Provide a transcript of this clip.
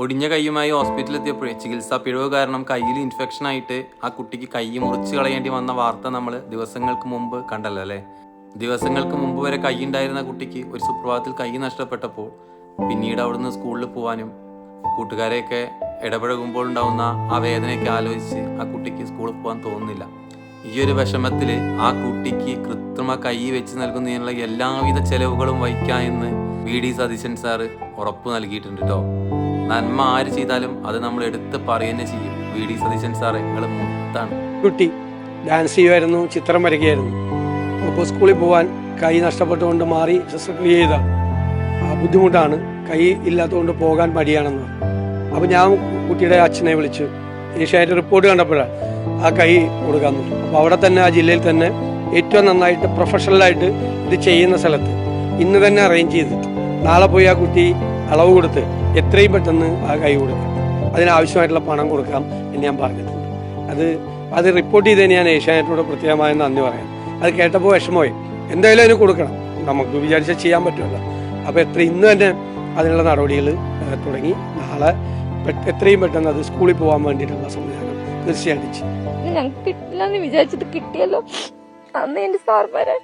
ഒടിഞ്ഞ കൈയുമായി ഹോസ്പിറ്റലിൽ എത്തിയപ്പോഴേ ചികിത്സാ പിഴവ് കാരണം കയ്യിൽ ഇൻഫെക്ഷൻ ആയിട്ട് ആ കുട്ടിക്ക് കൈ മുറിച്ച് കളയേണ്ടി വന്ന വാർത്ത നമ്മൾ ദിവസങ്ങൾക്ക് മുമ്പ് കണ്ടല്ലോ അല്ലേ? ദിവസങ്ങൾക്ക് മുമ്പ് വരെ കൈ ഉണ്ടായിരുന്ന കുട്ടിക്ക് ഒരു സുപ്രഭാതത്തിൽ കൈ നഷ്ടപ്പെട്ടപ്പോൾ പിന്നീട് അവിടുന്ന് സ്കൂളിൽ പോകാനും കൂട്ടുകാരെയൊക്കെ ഇടപഴകുമ്പോൾ ഉണ്ടാവുന്ന ആ വേദനയൊക്കെ ആലോചിച്ച് ആ കുട്ടിക്ക് സ്കൂളിൽ പോകാൻ തോന്നുന്നില്ല. ഈ ഒരു വിഷമത്തിൽ ആ കുട്ടിക്ക് കൃത്രിമ കൈ വെച്ച് നൽകുന്നതിനുള്ള എല്ലാവിധ ചെലവുകളും വഹിക്കാം എന്ന് വി ഡി സതീശൻ സാറ് ഉറപ്പ് നൽകിയിട്ടുണ്ട് കേട്ടോ നന്മ ആര് ചെയ്താലും അത് നമ്മൾ എടുത്ത് പറയുന്നേ ചെയ്യും. വി. ഡി. സതീശൻ സാറ് നിങ്ങൾ മുത്താണ്. കുട്ടി ഡാൻസ് ചെയ്യുമായിരുന്നു ചിത്രം വരയ്ക്കുകയായിരുന്നു അപ്പോൾ സ്കൂളിൽ പോകാൻ കൈ നഷ്ടപ്പെട്ടുകൊണ്ട് മാറി ശസ്ത്രക്രിയ ചെയ്ത ബുദ്ധിമുട്ടാണ് കൈ ഇല്ലാത്തതുകൊണ്ട് പോകാൻ മടിയാണെന്ന് അപ്പം അപ്പോൾ ഞാൻ കുട്ടിയുടെ അച്ഛനെ വിളിച്ച്. ഏഷ്യായിട്ട് റിപ്പോർട്ട് കണ്ടപ്പോഴാണ് ആ കൈ കൊടുക്കാൻ തോന്നി അപ്പോൾ അവിടെ തന്നെ ആ ജില്ലയിൽ തന്നെ ഏറ്റവും നന്നായിട്ട് പ്രൊഫഷണലായിട്ട് ഇത് ചെയ്യുന്ന സ്ഥലത്ത് ഇന്ന് തന്നെ അറേഞ്ച് ചെയ്തിട്ട്. നാളെ പോയി ആ കുട്ടി അളവ് കൊടുത്ത് എത്രയും പെട്ടെന്ന് ആ കൈ കൊടുക്കാം. അതിനാവശ്യമായിട്ടുള്ള പണം കൊടുക്കാം എന്ന് ഞാൻ പറഞ്ഞിട്ടുണ്ട്. അത് അത് റിപ്പോർട്ട് ചെയ്തതിന് ഞാൻ ഏഷ്യാനെറ്റിനോട് പ്രത്യേകമായ നന്ദി പറയാം. അത് കേട്ടപ്പോൾ വിഷമമായി. എന്തായാലും അതിന് കൊടുക്കണം. നമുക്ക് വിചാരിച്ചാൽ ചെയ്യാൻ പറ്റുമല്ലോ. അപ്പോൾ എത്ര ഇന്ന് തന്നെ അതിനുള്ള നടപടികൾ തുടങ്ങി. നാളെ എത്രയും പെട്ടെന്ന് അത് സ്കൂളിൽ പോകാൻ വേണ്ടിയിട്ടുള്ള സംവിധാനം തീർച്ചയായിട്ടും ചെയ്യും ഞങ്ങൾക്ക് കിട്ടില്ല എന്ന് വിചാരിച്ചത് കിട്ടിയല്ലോ. അന്ന് എന്റെ സാർമാരെ